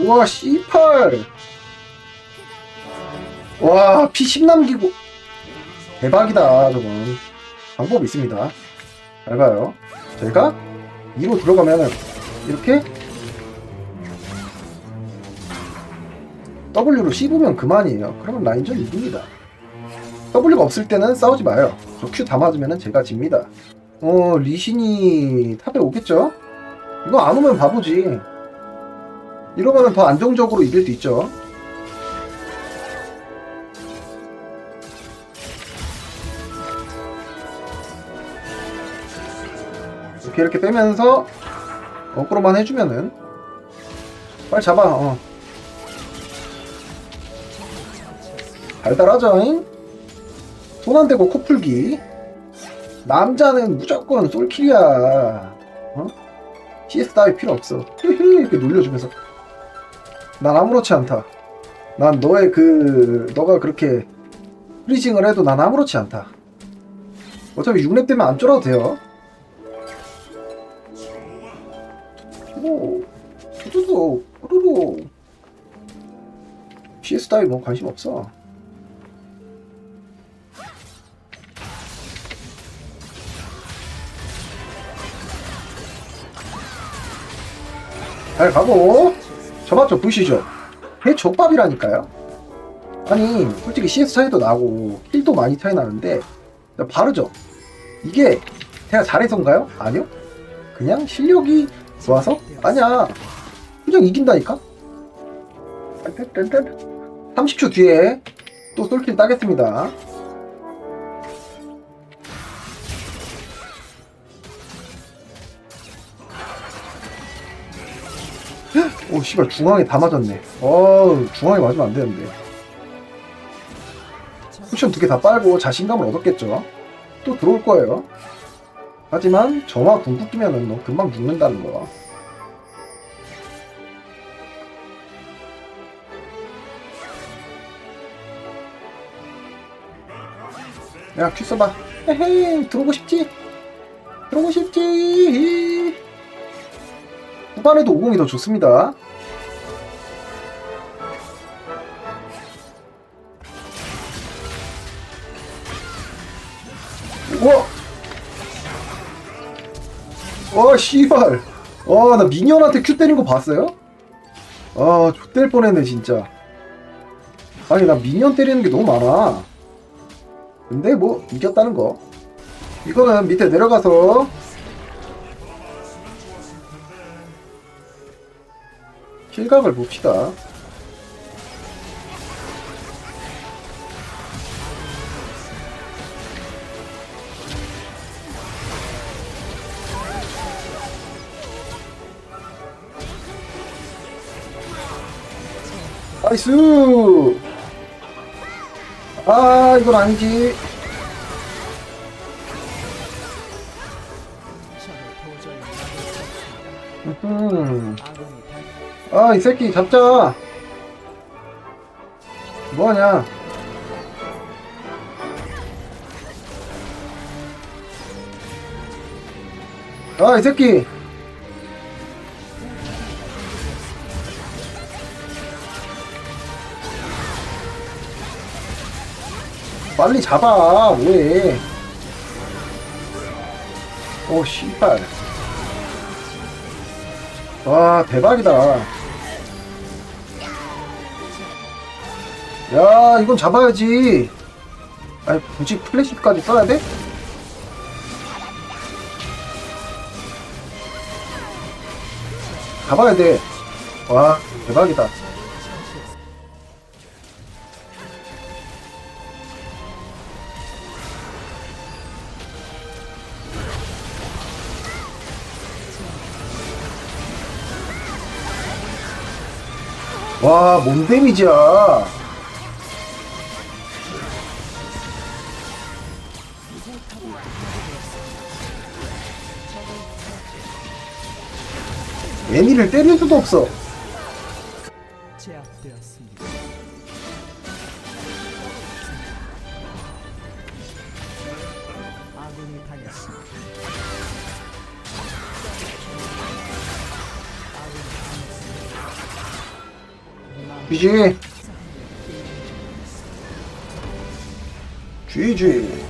우와 C8 와 P10 남기고. 대박이다 저건 방법이 있습니다. 잘 봐요. 제가 2로 들어가면은 이렇게 W로 씹으면 그만이에요 그러면 라인전 이깁니다 W가 없을 때는 싸우지 마요 저 Q 다 맞으면 제가 집니다 어 리신이 탑에 오겠죠? 이거 안 오면 바보지 이러면 더 안정적으로 이길 수 있죠. 이렇게 이렇게 빼면서 어그로만 해주면은 빨리 잡아. 어. 달달하죠. 손안 대고 코 풀기. 남자는 무조건 솔킬이야. 어? CS 따위 필요 없어. 히히 이렇게 놀려주면서. 난 아무렇지 않다. 난 너의 그 너가 그렇게 프리징을 해도 난 아무렇지 않다. 어차피 6렙 되면 안 쫄아도 돼요. 오, 두두두, 뽀루루. PS 따위 뭐 관심 없어. 잘 가고. 저봤죠 보이시죠? 개 족밥이라니까요. 아니 솔직히 CS 차이도 나고 킬도 많이 차이 나는데 바르죠. 이게 제가 잘해서인가요? 아니요. 그냥 실력이 좋아서? 아니야. 그냥 이긴다니까. 30초 뒤에 또 솔킬 따겠습니다. 오 씨발 중앙에 다 맞았네. 어 중앙에 맞으면 안 되는데. 쿠션 두 개 다 빨고 자신감을 얻었겠죠. 또 들어올 거예요. 하지만 정화 궁극 끼면은 너 금방 죽는다는 거야. 야, 큐 써봐. 헤헤, 들어오고 싶지? 들어오고 싶지? 후반에도 50이 더 좋습니다. 우와! 와, 씨발. 와, 나 미니언한테 큐 때린 거 봤어요? 아, X될 뻔했네, 진짜. 아니, 나 미니언 때리는 게 너무 많아. 근데 뭐, 이겼다는 거. 이거는 밑에 내려가서 실각을 봅시다. 나이스! 아, 이건 아니지. 음. 아, 이 새끼 잡자. 뭐하냐? 아, 이 새끼. 빨리 잡아. 뭐해? 오, 씨발. 와, 대박이다. 야, 이건 잡아야지. 아니, 굳이 플래시까지 써야 돼? 잡아야 돼. 와, 대박이다. 와, 몸 데미지야. 애니를 때릴 수도 없어. 제압되었습니다. 아군이 당했습니다. GG GG